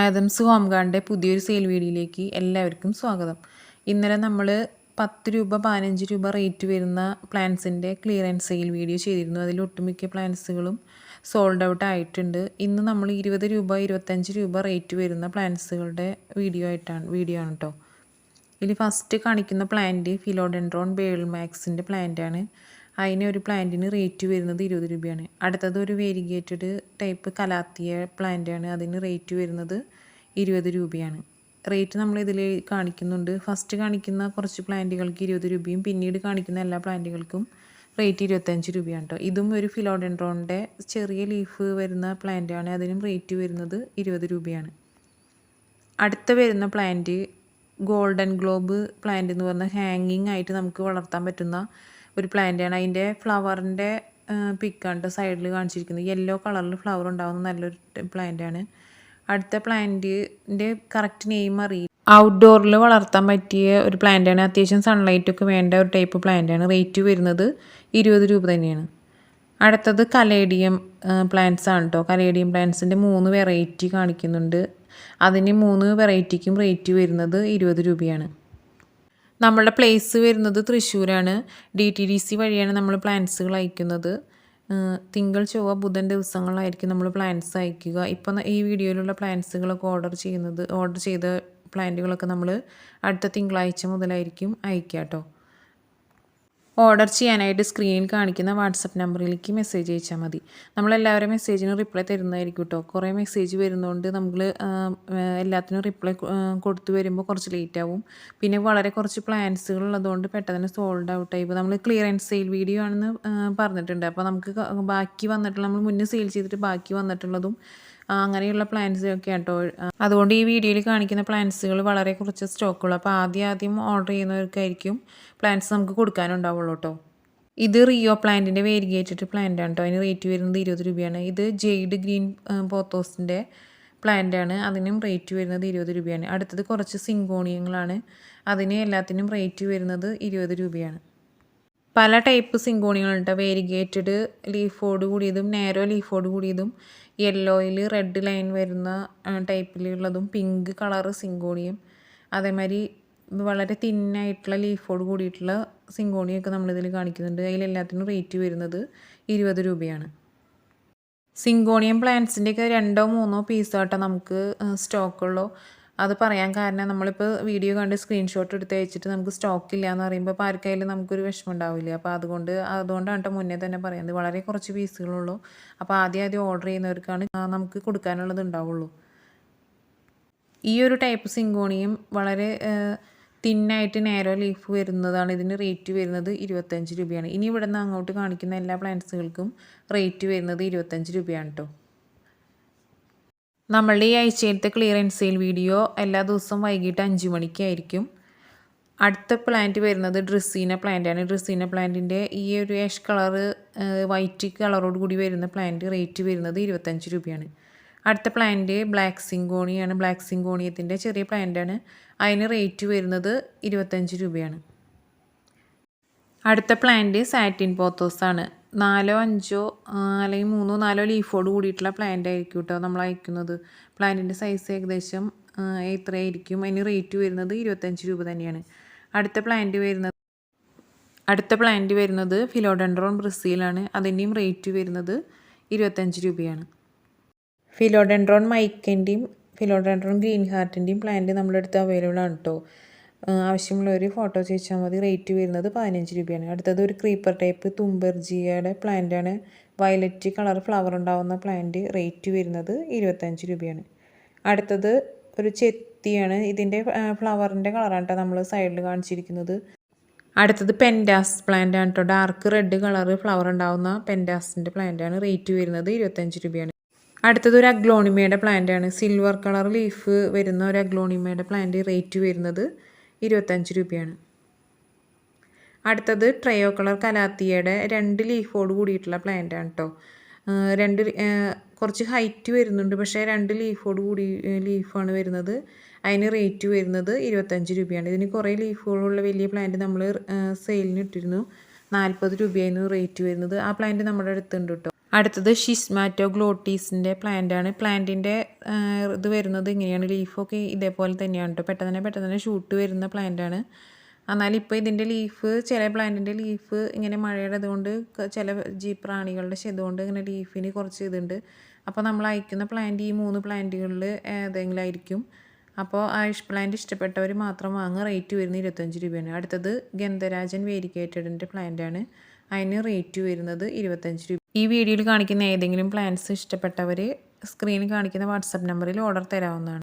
Adams home ഗാർഡിന്റെ പുതിയൊരു sale വീഡിയോയിലേക്ക് എല്ലാവർക്കും സ്വാഗതം. ഇന്നലെ നമ്മൾ പത്ത് രൂപ പതിനഞ്ച് രൂപ റേറ്റ് വരുന്ന പ്ലാൻസിന്റെ ക്ലിയറൻസ് സെയിൽ വീഡിയോ ചെയ്തിരുന്നു. അതിൽ ഒട്ടുമിക്ക പ്ലാൻസുകളും സോൾഡ് ഔട്ട് ആയിട്ടുണ്ട്. ഇന്ന് നമ്മൾ ഇരുപത് രൂപ ഇരുപത്തഞ്ച് രൂപ റേറ്റ് വരുന്ന പ്ലാൻസുകളുടെ വീഡിയോ ആയിട്ടാണ് വീഡിയോ ആണ് കേട്ടോ ഇതിൽ ഫസ്റ്റ് കാണിക്കുന്ന പ്ലാന്റ് ഫിലോഡെൻഡ്രോൺ ബേൾ മാക്സിന്റെ പ്ലാന്റാണ് അതിന് ഒരു പ്ലാന്റിന് റേറ്റ് വരുന്നത് ഇരുപത് രൂപയാണ്. അടുത്തത് ഒരു വേരിഗേറ്റഡ് ടൈപ്പ് കലാത്തിയ പ്ലാന്റാണ് അതിന് റേറ്റ് വരുന്നത് ഇരുപത് രൂപയാണ്. റേറ്റ് നമ്മൾ ഇതിൽ കാണിക്കുന്നുണ്ട്. ഫസ്റ്റ് കാണിക്കുന്ന കുറച്ച് പ്ലാന്റുകൾക്ക് ഇരുപത് രൂപയും പിന്നീട് കാണിക്കുന്ന എല്ലാ പ്ലാന്റുകൾക്കും റേറ്റ് ഇരുപത്തഞ്ച് രൂപയാണ് കേട്ടോ ഇതും ഒരു ഫിലോഡെൻഡ്രോണിന്റെ ചെറിയ ലീഫ് വരുന്ന പ്ലാന്റാണ് അതിനും റേറ്റ് വരുന്നത് ഇരുപത് രൂപയാണ്. അടുത്ത വരുന്ന പ്ലാന്റ് ഗോൾഡൻ ഗ്ലോബ് പ്ലാന്റ് എന്ന് പറഞ്ഞാൽ ഹാങ്ങിങ് ആയിട്ട് നമുക്ക് വളർത്താൻ പറ്റുന്ന ഒരു പ്ലാന്റാണ് അതിന്റെ ഫ്ലവറിന്റെ പിക്കാണ്ട് സൈഡിൽ കാണിച്ചിരിക്കുന്നത് യെല്ലോ കളറിൽ ഫ്ലവർ ഉണ്ടാകുന്ന നല്ലൊരു പ്ലാന്റാണ് അടുത്ത പ്ലാന്റിന്റെ കറക്റ്റ് നെയിം അറിയില്ല. ഔട്ട്ഡോറിൽ വളർത്താൻ പറ്റിയ ഒരു പ്ലാന്റാണ് അത്യാവശ്യം സൺലൈറ്റൊക്കെ വേണ്ട ഒരു ടൈപ്പ് പ്ലാന്റാണ് റേറ്റ് വരുന്നത് ഇരുപത് രൂപ തന്നെയാണ്. അടുത്തത് കലേഡിയം പ്ലാന്റ്സ് ആണ് കേട്ടോ കലേഡിയം പ്ലാന്റ്സിന്റെ മൂന്ന് വെറൈറ്റി കാണിക്കുന്നുണ്ട്. അതിന് മൂന്ന് വെറൈറ്റിക്കും റേറ്റ് വരുന്നത് ഇരുപത് രൂപയാണ്. നമ്മളുടെ പ്ലേസ് വരുന്നത് തൃശ്ശൂരാണ്. ഡി ടി ഡി സി വഴിയാണ് നമ്മൾ പ്ലാൻസുകൾ അയക്കുന്നത്. തിങ്കൾ ചൊവ്വ ബുധൻ ദിവസങ്ങളായിരിക്കും നമ്മൾ പ്ലാൻസ് അയക്കുക. ഇപ്പം ഈ വീഡിയോയിലുള്ള പ്ലാൻസുകളൊക്കെ ഓർഡർ ചെയ്യുന്നത് ഓർഡർ ചെയ്ത പ്ലാന്റുകളൊക്കെ നമ്മൾ അടുത്ത തിങ്കളാഴ്ച മുതലായിരിക്കും അയക്കുക കേട്ടോ ഓർഡർ ചെയ്യാനായിട്ട് സ്ക്രീനിൽ കാണിക്കുന്ന വാട്സപ്പ് നമ്പറിലേക്ക് മെസ്സേജ് അയച്ചാൽ മതി. നമ്മളെല്ലാവരും മെസ്സേജിന് റിപ്ലൈ തരുന്നതായിരിക്കും കേട്ടോ കുറേ മെസ്സേജ് വരുന്നതുകൊണ്ട് നമ്മൾ എല്ലാത്തിനും റിപ്ലൈ കൊടുത്തു വരുമ്പോൾ കുറച്ച് ലേറ്റ് ആവും. പിന്നെ വളരെ കുറച്ച് പ്ലാൻസുകൾ ഉള്ളതുകൊണ്ട് പെട്ടെന്ന് സോൾഡ് ഔട്ട് ആയി. നമ്മൾ ക്ലിയറൻസ് സെയിൽ വീഡിയോ ആണെന്ന് പറഞ്ഞിട്ടുണ്ട്. അപ്പോൾ നമുക്ക് ബാക്കി വന്നിട്ടുള്ള നമ്മൾ മുന്നേ സെയിൽ ചെയ്തിട്ട് ബാക്കി വന്നിട്ടുള്ളതും അങ്ങനെയുള്ള പ്ലാൻസ് ഒക്കെ കേട്ടോ അതുകൊണ്ട് ഈ വീഡിയോയിൽ കാണിക്കുന്ന പ്ലാൻസുകൾ വളരെ കുറച്ച് സ്റ്റോക്കുള്ളൂ അപ്പോൾ ആദ്യം ആദ്യം ഓർഡർ ചെയ്യുന്നവർക്കായിരിക്കും പ്ലാൻസ് നമുക്ക് കൊടുക്കാനുണ്ടാവുള്ളൂ കേട്ടോ ഇത് റിയോ പ്ലാന്റിന്റെ വേരിഗേറ്റഡ് പ്ലാന്റ് ആണ് കേട്ടോ അതിന് റേറ്റ് വരുന്നത് ഇരുപത് രൂപയാണ്. ഇത് ജെയ്ഡ് ഗ്രീൻ പോത്തോസിന്റെ പ്ലാന്റ് ആണ്. അതിനും റേറ്റ് വരുന്നത് ഇരുപത് രൂപയാണ്. അടുത്തത് കുറച്ച് സിങ്കോണിയങ്ങളാണ് അതിന് എല്ലാത്തിനും റേറ്റ് വരുന്നത് ഇരുപത് രൂപയാണ്. പല ടൈപ്പ് സിങ്കോണികളുണ്ട്. വേരിഗേറ്റഡ് ലീഫോട് കൂടിയതും നേരോ ലീഫോട് കൂടിയതും യെല്ലോയിൽ റെഡ് ലൈൻ വരുന്ന ടൈപ്പിലുള്ളതും പിങ്ക് കളറ് സിങ്കോണിയും അതേമാതിരി വളരെ തിന്നായിട്ടുള്ള ലീഫോട് കൂടിയിട്ടുള്ള സിങ്കോണിയൊക്കെ നമ്മളിതിൽ കാണിക്കുന്നുണ്ട്. അതിലെല്ലാത്തിനും റേറ്റ് വരുന്നത് ഇരുപത് രൂപയാണ്. സിങ്കോണിയം പ്ലാന്റ്സിന്റെയൊക്കെ രണ്ടോ മൂന്നോ പീസാട്ടോ നമുക്ക് സ്റ്റോക്കുള്ളൂ അത് പറയാൻ കാരണം നമ്മളിപ്പോൾ വീഡിയോ കണ്ട് സ്ക്രീൻഷോട്ട് എടുത്ത് അയച്ചിട്ട് നമുക്ക് സ്റ്റോക്ക് ഇല്ല എന്ന് പറയുമ്പോൾ അപ്പോൾ ആർക്കായാലും നമുക്കൊരു വിഷമം ഉണ്ടാവില്ല അപ്പോൾ അതുകൊണ്ട് അതുകൊണ്ടാണ് കേട്ടോ മുന്നേ തന്നെ പറയുന്നത്. വളരെ കുറച്ച് പീസുകളുള്ളൂ അപ്പോൾ ആദ്യം ആദ്യം ഓർഡർ ചെയ്യുന്നവർക്കാണ് നമുക്ക് കൊടുക്കാനുള്ളത് ഉണ്ടാവുള്ളൂ. ഈ ഒരു ടൈപ്പ് സിങ്കോണിയും വളരെ തിന്നായിട്ട് നേരോ ലീഫ് വരുന്നതാണ്. ഇതിന് റേറ്റ് വരുന്നത് ഇരുപത്തഞ്ച് രൂപയാണ്. ഇനി ഇവിടെ നിന്ന് അങ്ങോട്ട് കാണിക്കുന്ന എല്ലാ പ്ലാന്റ്സുകൾക്കും റേറ്റ് വരുന്നത് ഇരുപത്തഞ്ച് രൂപയാണ് കേട്ടോ നമ്മളുടെ ഈ ആഴ്ചയിലത്തെ ക്ലിയറൻസ് സെയിൽ വീഡിയോ എല്ലാ ദിവസവും വൈകിട്ട് അഞ്ച് മണിക്കായിരിക്കും. അടുത്ത പ്ലാന്റ് വരുന്നത് ഡ്രസ്സീന പ്ലാന്റാണ് ഡ്രസ്സീന പ്ലാന്റിന്റെ ഈ ഒരു ആഷ് കളറ് വൈറ്റ് കളറോട് കൂടി വരുന്ന പ്ലാന്റ് റേറ്റ് വരുന്നത് ഇരുപത്തഞ്ച് രൂപയാണ്. അടുത്ത പ്ലാന്റ് ബ്ലാക്ക് സിംഗോണിയാണ് ബ്ലാക്ക് സിങ്കോണിയത്തിന്റെ ചെറിയ പ്ലാന്റാണ് അതിന് റേറ്റ് വരുന്നത് ഇരുപത്തഞ്ച് രൂപയാണ്. അടുത്ത പ്ലാന്റ് സാറ്റിൻ പോത്തോസാണ് നാലോ അഞ്ചോ അല്ലെങ്കിൽ മൂന്നോ നാലോ ലീഫോട് കൂടിയിട്ടുള്ള പ്ലാന്റ് ആയിരിക്കും കേട്ടോ നമ്മൾ അയക്കുന്നത്. പ്ലാന്റിന്റെ സൈസ് ഏകദേശം എത്രയായിരിക്കും? അതിന് റേറ്റ് വരുന്നത് ഇരുപത്തഞ്ച് രൂപ തന്നെയാണ്. അടുത്ത പ്ലാന്റ് വരുന്നത് അടുത്ത പ്ലാന്റ് വരുന്നത് ഫിലോഡൻഡ്രോൺ ബ്രസീലാണ് അതിന്റെയും റേറ്റ് വരുന്നത് ഇരുപത്തഞ്ച് രൂപയാണ്. ഫിലോഡൻഡ്രോൺ മൈക്കിന്റെയും ഫിലോഡൻഡ്രോൺ ഗ്രീൻ ഹാർട്ടിന്റെയും പ്ലാന്റ് നമ്മളെടുത്ത് അവൈലബിൾ ആണ് കേട്ടോ ആവശ്യമുള്ളവർ ഫോട്ടോ ചോദിച്ചാൽ മതി. റേറ്റ് വരുന്നത് പതിനഞ്ച് രൂപയാണ്. അടുത്തത് ഒരു ക്രീപ്പർ ടൈപ്പ് തുമ്പർജിയയുടെ പ്ലാന്റാണ് വയലറ്റ് കളർ ഫ്ലവർ ഉണ്ടാകുന്ന പ്ലാന്റ് റേറ്റ് വരുന്നത് ഇരുപത്തഞ്ച് രൂപയാണ്. അടുത്തത് ഒരു ചെത്തിയാണ്. ഇതിന്റെ ഫ്ലവറിന്റെ കളറാണ് കേട്ടോ നമ്മൾ സൈഡിൽ കാണിച്ചിരിക്കുന്നത്. അടുത്തത് പെൻഡാസ് പ്ലാന്റ് ആണ് കേട്ടോ ഡാർക്ക് റെഡ് കളർ ഫ്ലവർ ഉണ്ടാകുന്ന പെൻഡാസിന്റെ പ്ലാന്റാണ് റേറ്റ് വരുന്നത് ഇരുപത്തഞ്ച് രൂപയാണ്. അടുത്തത് ഒരു അഗ്ലോണിമയുടെ പ്ലാന്റാണ് സിൽവർ കളർ ലീഫ് വരുന്ന ഒരു അഗ്ലോണിമയുടെ പ്ലാന്റ് റേറ്റ് വരുന്നത് ഇരുപത്തഞ്ച് രൂപയാണ്. അടുത്തത് ട്രയോ കളർ കലാത്തിയയുടെ രണ്ട് ലീഫോട് കൂടിയിട്ടുള്ള പ്ലാന്റ് ആണ് കേട്ടോ രണ്ട് കുറച്ച് ഹൈറ്റ് വരുന്നുണ്ട് പക്ഷേ രണ്ട് ലീഫോട് കൂടി ലീഫാണ് വരുന്നത്. അതിന് റേറ്റ് വരുന്നത് ഇരുപത്തഞ്ച് രൂപയാണ്. ഇതിന് കുറേ ലീഫുകളുള്ള വലിയ പ്ലാന്റ് നമ്മൾ സെയിലിന് ഇട്ടിരുന്നു. നാൽപ്പത് രൂപയായിരുന്നു റേറ്റ് വരുന്നത്. ആ പ്ലാന്റ് നമ്മുടെ അടുത്തുണ്ട് കേട്ടോ അടുത്തത് ഷിസ്മാറ്റോ ഗ്ലോട്ടീസിന്റെ പ്ലാന്റാണ് പ്ലാന്റിന്റെ ഇത് വരുന്നത് ഇങ്ങനെയാണ്. ലീഫൊക്കെ ഇതേപോലെ തന്നെയാണ് കേട്ടോ പെട്ടെന്ന് തന്നെ പെട്ടെന്ന് തന്നെ ഷൂട്ട് വരുന്ന പ്ലാന്റാണ് എന്നാലും ഇപ്പോൾ ഇതിന്റെ ലീഫ് ചില പ്ലാന്റിന്റെ ലീഫ് ഇങ്ങനെ മഴയുടെ ഇതുകൊണ്ട് ചില ജീ പ്രാണികളുടെ ശതുകൊണ്ട് ഇങ്ങനെ ലീഫിന് കുറച്ച് ഇതുണ്ട്. അപ്പോൾ നമ്മൾ അയക്കുന്ന പ്ലാന്റ് ഈ മൂന്ന് പ്ലാന്റുകളിൽ ഏതെങ്കിലും ആയിരിക്കും. അപ്പോൾ ആയുഷ് പ്ലാന്റ് ഇഷ്ടപ്പെട്ടവർ മാത്രം വാങ്ങുക. റേറ്റ് വരുന്നത് ഇരുപത്തഞ്ച് രൂപയാണ്. അടുത്തത് ഗന്ധരാജൻ വേരിക്കേറ്റഡിന്റെ പ്ലാന്റാണ് അതിന് റേറ്റ് വരുന്നത് ഇരുപത്തഞ്ച് രൂപ. ഈ വീഡിയോയിൽ കാണിക്കുന്ന ഏതെങ്കിലും പ്ലാൻസ് ഇഷ്ടപ്പെട്ടവർ സ്ക്രീനിൽ കാണിക്കുന്ന വാട്സപ്പ് നമ്പറിൽ ഓർഡർ തരാവുന്നതാണ്.